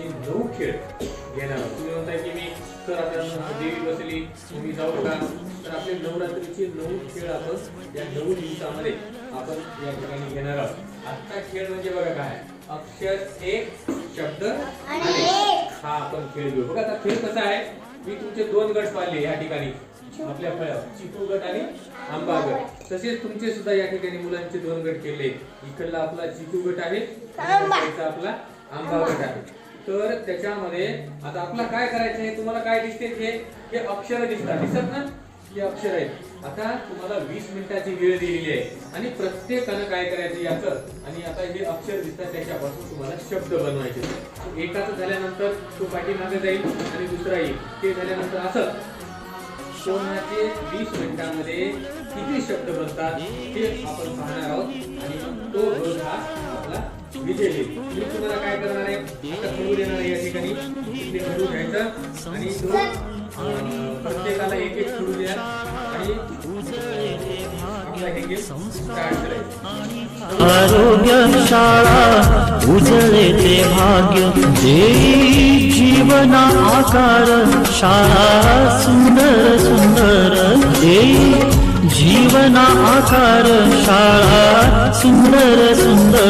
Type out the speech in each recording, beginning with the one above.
ते नऊ खेळ घेणार. आहोत तुम्ही म्हणताय की मी तर आता देवी बसली तुम्ही जाऊ का तर आपले नवरात्रीचे नऊ खेळ आपण या नऊ दिवसामध्ये आपण या ठिकाणी घेणार आहोत. आजचा खेळ म्हणजे बघा काय? अक्षर एक शब्द हा आपण खेळ घेऊ. बघा आता खेळ कसा आहे? मी तुमचे दोन गट पाहिले या ठिकाणी. आपल्या फळ्यावर चिकू गट आणि आंबा गट. तसेच तुमचे सुद्धा या ठिकाणी मुलांचे दोन गट केले. इकडला आपला चिकू गट आहे. आपला आंबा गट आहे. तर त्याच्यामध्ये आता आपला काय करायचं आहे तुम्हाला काय दिसते हे हे अक्षर दिसतात. दिसत ना? ही अक्षर आहेत. आता तुम्हाला वीस मिनिटाची वेळ दिलेली आहे. आणि प्रत्येकानं काय करायचं याचं? आणि आता हे अक्षर दिसतात त्याच्यापासून तुम्हाला शब्द बनवायचे. एकाचं झाल्यानंतर तो पाठीमागे जाईल आणि दुसरा येईल. ते झाल्यानंतर असं. कोणाचे वीस मिनिटांमध्ये किती शब्द बनतात हे आपण पाहणार आहोत. आणि तो रोज हा आपला मी तुम्हाला काय करणार आहे? आता खडू देणार आहे या ठिकाणी. इथे खडू आणि तो प्रत्येकाला एक एक खडू द्या. आणि आपला हे गेम स्टार्ट करायचं आरोग्य शाळा उजळे ते भाग्य. देई जीवना आकार. शाळा सुंदर सुंदर. देई जीवना आकार. शाळा सुंदर सुंदर.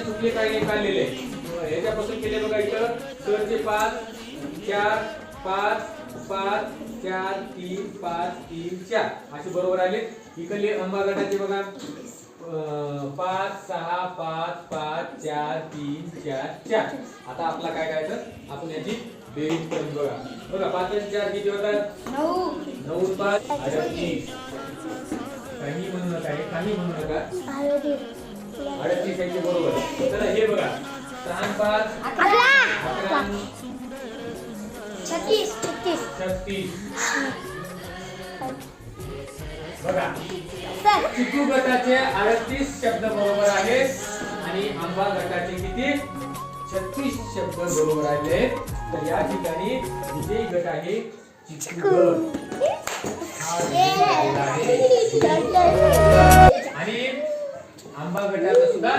चुकले काय नाही काढलेले याच्यापासून केले बघा इथं पाच चार पाच पाच चार तीन पाच तीन चार असे बरोबर आले इकडले अंबा गटाचे बघा पाच सहा पाच पाच चार तीन चार चार. आता आपला काय करायचं? आपण याची बेरीज करून बघा. बघा पाच आणि चार किती होतात? नऊ. नऊ पाच अडतीस काही म्हणू नका हे काही म्हणू नका. अडतीस यांचे बरोबर. चला हे बघा. सहा पाच अकरा. छत्तीस छत्तीस. छत्तीस. बघा. चिकू गटाचे अडतीस शब्द बरोबर आहेत आणि आंबा गटाचे किती? छत्तीस शब्द बरोबर आले तर या ठिकाणी विजयी गट आहे चिकू गट. विजयी गट आहे. आणि आंबा गटाचं सुद्धा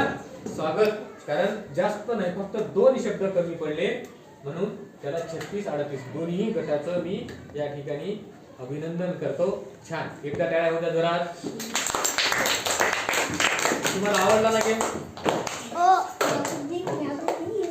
स्वागत. कारण जास्त नाही फक्त दोन शब्द कमी पडले. म्हणून त्याला छत्तीस अडतीस दोन्ही गटाचं मी या ठिकाणी अभिनंदन करतो. छान. एकदा टाळ्या होत्या जरा तुम्हाला आवडला ना गेम?